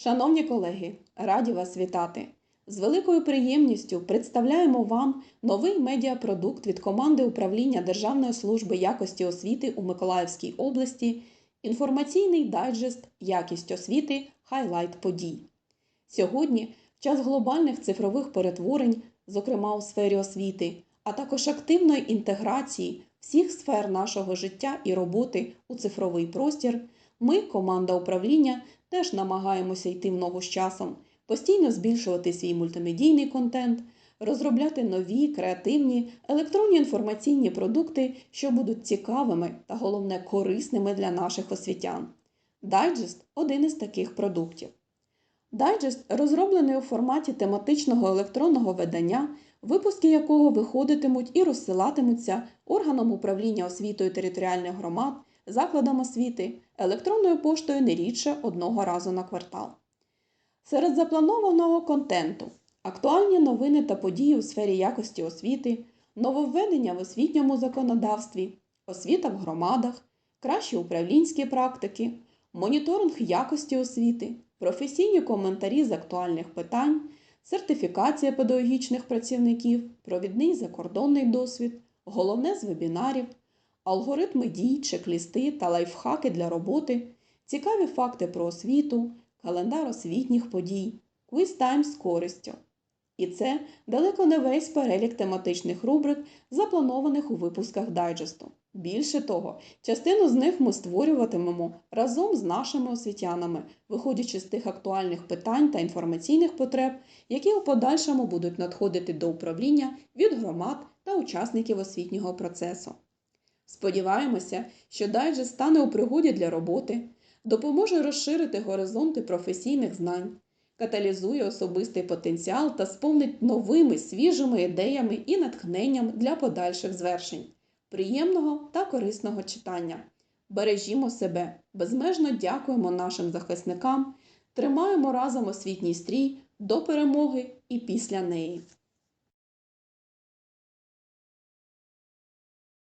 Шановні колеги, раді вас вітати! З великою приємністю представляємо вам новий медіапродукт від команди управління Державної служби якості освіти у Миколаївській області інформаційний дайджест Якість освіти Хайлайт подій. Сьогодні, в час глобальних цифрових перетворень, зокрема у сфері освіти, а також активної інтеграції всіх сфер нашого життя і роботи у цифровий простір, ми, команда управління, теж намагаємося йти в ногу з часом, постійно збільшувати свій мультимедійний контент, розробляти нові, креативні, електронні інформаційні продукти, що будуть цікавими та головне корисними для наших освітян. Дайджест один із таких продуктів. Дайджест розроблений у форматі тематичного електронного видання, випуски якого виходитимуть і розсилатимуться органам управління освітою територіальних громад, закладам освіти, електронною поштою не рідше одного разу на квартал. Серед запланованого контенту актуальні новини та події у сфері якості освіти, нововведення в освітньому законодавстві, освіта в громадах, кращі управлінські практики, моніторинг якості освіти, професійні коментарі з актуальних питань, сертифікація педагогічних працівників, провідний закордонний досвід, головне з вебінарів, алгоритми дій, чек-лісти та лайфхаки для роботи, цікаві факти про освіту, календар освітніх подій, квіз-тайм з користю. І це далеко не весь перелік тематичних рубрик, запланованих у випусках дайджесту. Більше того, частину з них ми створюватимемо разом з нашими освітянами, виходячи з тих актуальних питань та інформаційних потреб, які у подальшому будуть надходити до управління від громад та учасників освітнього процесу. Сподіваємося, що дайджест стане у пригоді для роботи, допоможе розширити горизонти професійних знань, каталізує особистий потенціал та сповнить новими свіжими ідеями і натхненням для подальших звершень, приємного та корисного читання. Бережімо себе, безмежно дякуємо нашим захисникам, тримаємо разом освітній стрій до перемоги і після неї.